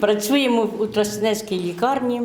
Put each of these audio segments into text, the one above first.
Працюємо у Тростянецькій лікарні.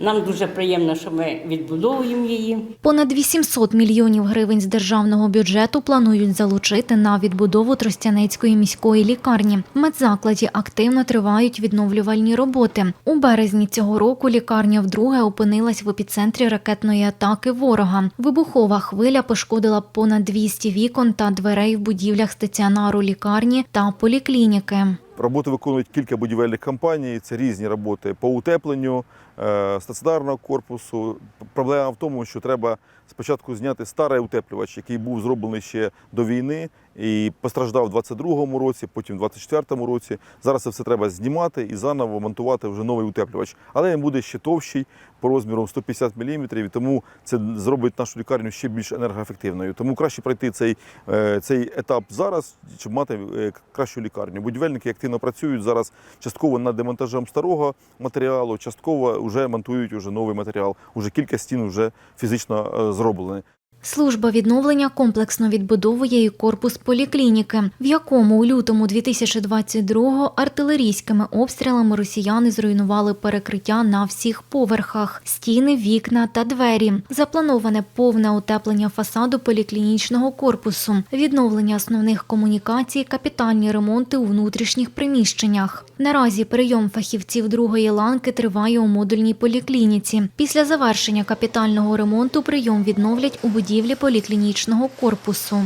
Нам дуже приємно, що ми відбудовуємо її. Понад 800 мільйонів гривень з державного бюджету планують залучити на відбудову Тростянецької міської лікарні. В медзакладі активно тривають відновлювальні роботи. У березні цього року лікарня вдруге опинилась в епіцентрі ракетної атаки ворога. Вибухова хвиля пошкодила понад 200 вікон та дверей в будівлях стаціонару лікарні та поліклініки. Роботи виконують кілька будівельних компаній. Це різні роботи по утепленню е, стаціонарного корпусу. Проблема в тому, що треба спочатку зняти старий утеплювач, який був зроблений ще до війни і постраждав у 22-му році, потім в 24-му році. Зараз це все треба знімати і заново монтувати вже новий утеплювач. Але він буде ще товщий по розміру 150 мм, і тому це зробить нашу лікарню ще більш енергоефективною. Тому краще пройти цей, е, цей етап зараз, щоб мати е, кращу лікарню. Будівельники активно працюють зараз частково над демонтажем старого матеріалу, частково вже монтують уже новий матеріал. Уже кілька стін вже фізично е, зроблені. Служба відновлення комплексно відбудовує і корпус поліклініки, в якому у лютому 2022-го артилерійськими обстрілами росіяни зруйнували перекриття на всіх поверхах, стіни, вікна та двері. Заплановане повне утеплення фасаду поліклінічного корпусу, відновлення основних комунікацій, капітальні ремонти у внутрішніх приміщеннях. Наразі прийом фахівців другої ланки триває у модульній поліклініці. Після завершення капітального ремонту прийом відновлять у будівлі поліклінічного корпусу.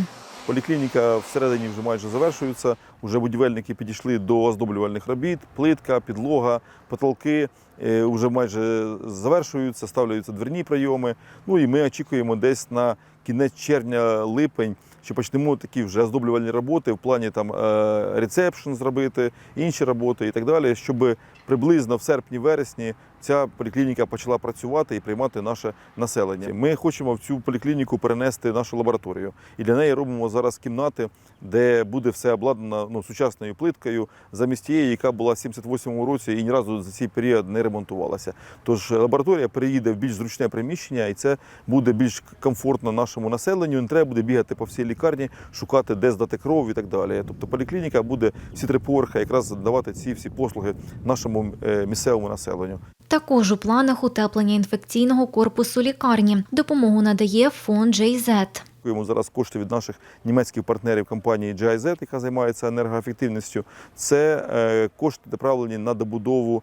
Поліклініка всередині вже майже завершується. Уже будівельники підійшли до оздоблювальних робіт, плитка, підлога, потолки е, вже майже завершуються, ставляються дверні прийоми. Ну і ми очікуємо десь на кінець червня-липень, що почнемо такі вже оздоблювальні роботи в плані там е, рецепшн зробити, інші роботи і так далі, щоб приблизно в серпні-вересні ця поліклініка почала працювати і приймати наше населення. Ми хочемо в цю поліклініку перенести нашу лабораторію. І для неї робимо зараз кімнати, де буде все обладнано ну, сучасною плиткою, замість тієї, яка була в 78-му році і ні разу за цей період не ремонтувалася. Тож лабораторія переїде в більш зручне приміщення, і це буде більш комфортно нашому населенню. Не треба буде бігати по всій лікарні, шукати, де здати кров і так далі. Тобто поліклініка буде всі три поверхи якраз давати ці всі послуги нашому е, місцевому населенню. Також у планах утеплення інфекційного корпусу лікарні. Допомогу надає фонд JZ. Дякуємо зараз кошти від наших німецьких партнерів компанії GIZ, яка займається енергоефективністю. Це е, кошти направлені на добудову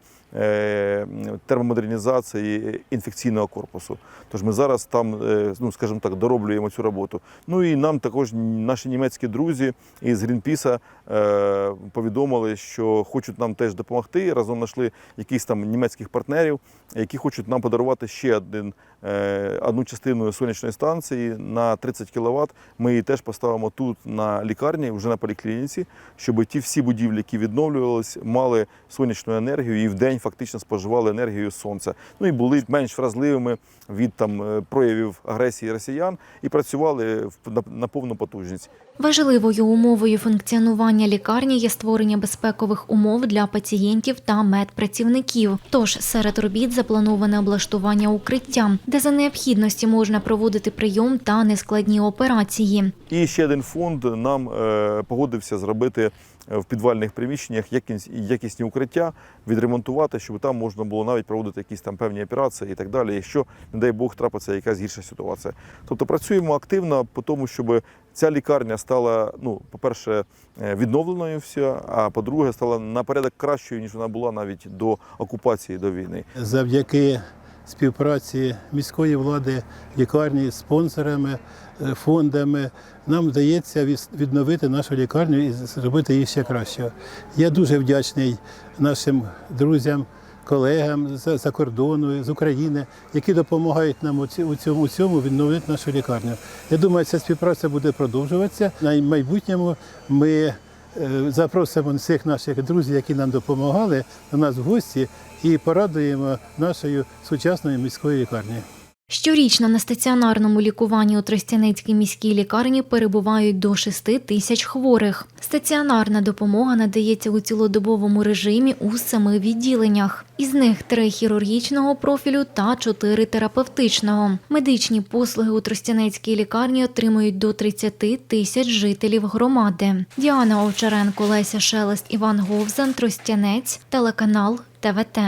термомодернізації інфекційного корпусу. Тож ми зараз там, е, ну скажімо так, дороблюємо цю роботу. Ну і нам також наші німецькі друзі із Грінпіса е, повідомили, що хочуть нам теж допомогти. Разом знайшли якихось там німецьких партнерів, які хочуть нам подарувати ще один, е, одну частину сонячної станції на 30 кВт. Ми її теж поставимо тут на лікарні, вже на поліклініці, щоб ті всі будівлі, які відновлювались, мали сонячну енергію і в день фактично споживали енергію сонця. Ну і були менш вразливими від там е, проявів агресії росіян і працювали на, повну потужність. Важливою умовою функціонування лікарні є створення безпекових умов для пацієнтів та медпрацівників. Тож серед робіт заплановане облаштування укриття, де за необхідності можна проводити прийом та нескладні операції. І ще один фонд нам е, погодився зробити в підвальних приміщеннях якісні укриття, відремонтувати, щоб там можна було навіть проводити якісь там певні операції і так далі, якщо, не дай Бог, трапиться якась гірша ситуація. Тобто працюємо активно по тому, щоб ця лікарня стала, ну, по-перше, е, відновленою вся, а по-друге, стала на порядок кращою, ніж вона була навіть до окупації, до війни. завдяки співпраці міської влади, лікарні, спонсорами, е, фондами, нам вдається відновити нашу лікарню і зробити її ще кращою. Я дуже вдячний нашим друзям, колегам з за кордону, з України, які допомагають нам у цьому, у цьому відновити нашу лікарню. Я думаю, ця співпраця буде продовжуватися. На майбутньому ми Запросимо всіх наших друзів, які нам допомагали, до нас в гості і порадуємо нашою сучасною міською лікарнею. Щорічно на стаціонарному лікуванні у Тростянецькій міській лікарні перебувають до 6 тисяч хворих. Стаціонарна допомога надається у цілодобовому режимі у семи відділеннях. Із них три хірургічного профілю та чотири терапевтичного. Медичні послуги у Тростянецькій лікарні отримують до 30 тисяч жителів громади. Діана Овчаренко, Леся Шелест, Іван Говзан, Тростянець, телеканал ТВТ.